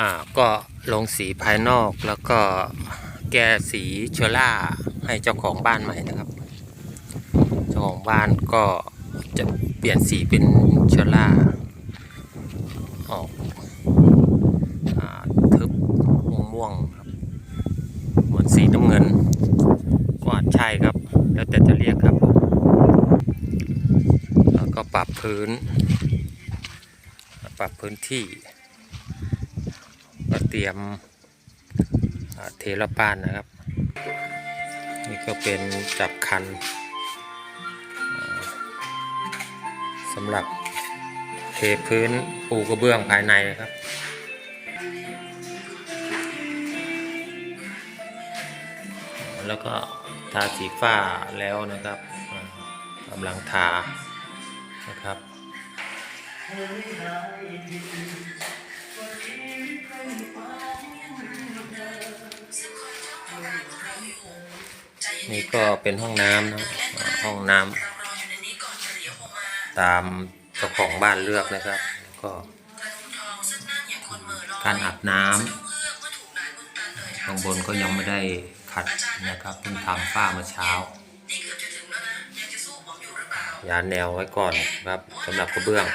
อ่าก็ลงสีภายนอกแล้วก็แก้สีเชอร่าให้เจ้าของบ้านใหม่นะครับ เจ้าของบ้านก็จะเปลี่ยนสีเป็นเชอร่าออกอทึบม่วงๆครับเหมือนสีน้ำเงินก็อาจใช่ครับ แล้วแต่จะเรียกครับ แล้วก็ปรับพื้น ปรับพื้นที่ เตรียมเทระบ้านนะครับ นี่ก็เป็นจับคันสำหรับเทพื้นปูกระเบื้องภายในนะครับแล้วก็ทาสีฟ้าแล้วนะครับกำลังทานะครับ นี่ก็เป็นห้องน้ำนะห้องน้ำตามเจ้าของบ้านเลือกนะครับ ก็การอาบน้ำข้างบนก็ยังไม่ได้ขัดนะครับเพิ่งทำฝ้าเมื่อเช้ายาแนวไว้ก่อนครับสำหรับกระเบื้อง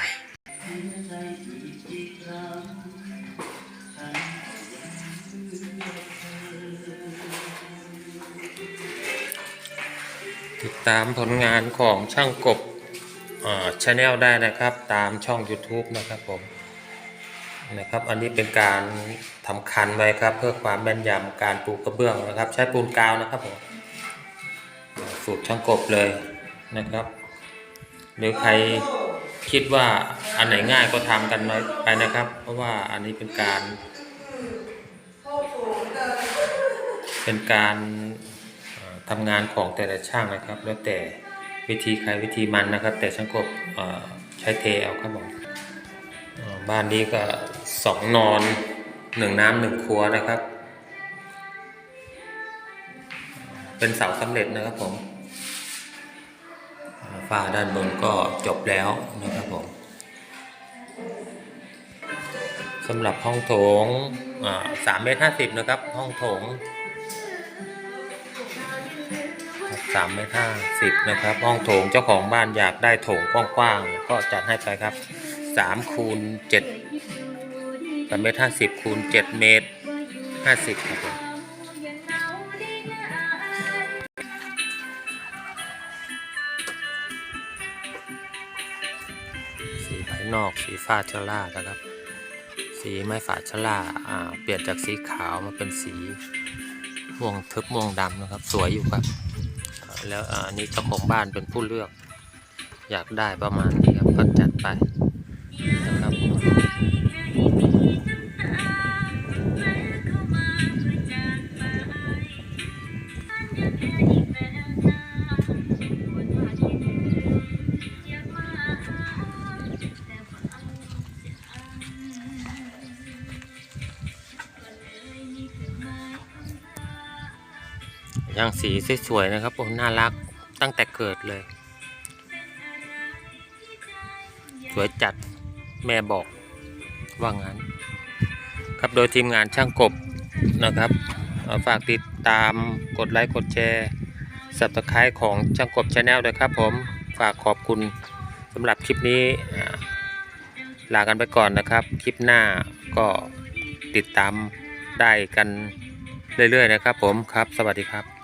ติดตามผลงานของช่างกบชาแนลได้นะครับ ตามช่อง YouTube นะครับผมนะครับ อันนี้เป็นการทำคันไว้ครับ เพื่อความแม่นยำการปูกระเบื้องนะครับ ใช้ปูนกาวนะครับผมสูตรช่างกบเลยนะครับ หรือใครคิดว่าอันไหนง่ายก็ทำกันไปนะครับ เพราะว่าอันนี้เป็นการ เป็นการ ทำงานของแต่ละช่างนะครับ แล้วแต่วิธีใครวิธีมันนะครับ แต่ช่างกบใช้เทเอาครับผมบ้านนี้ก็สองนอนหนึ่งน้ำหนึ่งครัวนะครับ เป็นเสาสำเร็จนะครับผมฝ้าด้านบนก็จบแล้วนะครับผมสำหรับห้องโถงสามเมตรห้าสิบนะครับ ห้องโถง สามเมตรห้าสิบนะครับ ห้องโถงเจ้าของบ้านอยากได้โถงกว้างๆก็จัดให้ไปครับสามคูณเจ็ดสามเมตรห้าสิบคูณเจ็ดเมตรห้าสิบครับผมสีภายนอกสีฟ้าชะล่านะครับ สีไม้ฝาชะล่าอ่า เปลี่ยนจากสีขาวมาเป็นสีม่วงทึบม่วงดำนะครับ สวยอยู่ครับ แล้วอันนี้เจ้าของบ้านเป็นผู้เลือก อยากได้ประมาณนี้ครับก็จัดไปนะครับ อย่างสีสวยๆนะครับโอ้น่ารักตั้งแต่เกิดเลย สวยจัดแม่บอกว่างั้น ครับโดยทีมงานช่างกบนะครับฝากติดตามกดไลค์กดแชร์สับตะไคร้ของช่างกบชาแนลด้วยครับผมฝากขอบคุณสำหรับคลิปนี้ลากันไปก่อนนะครับ คลิปหน้าก็ติดตามได้กันเรื่อยๆนะครับผมครับ สวัสดีครับ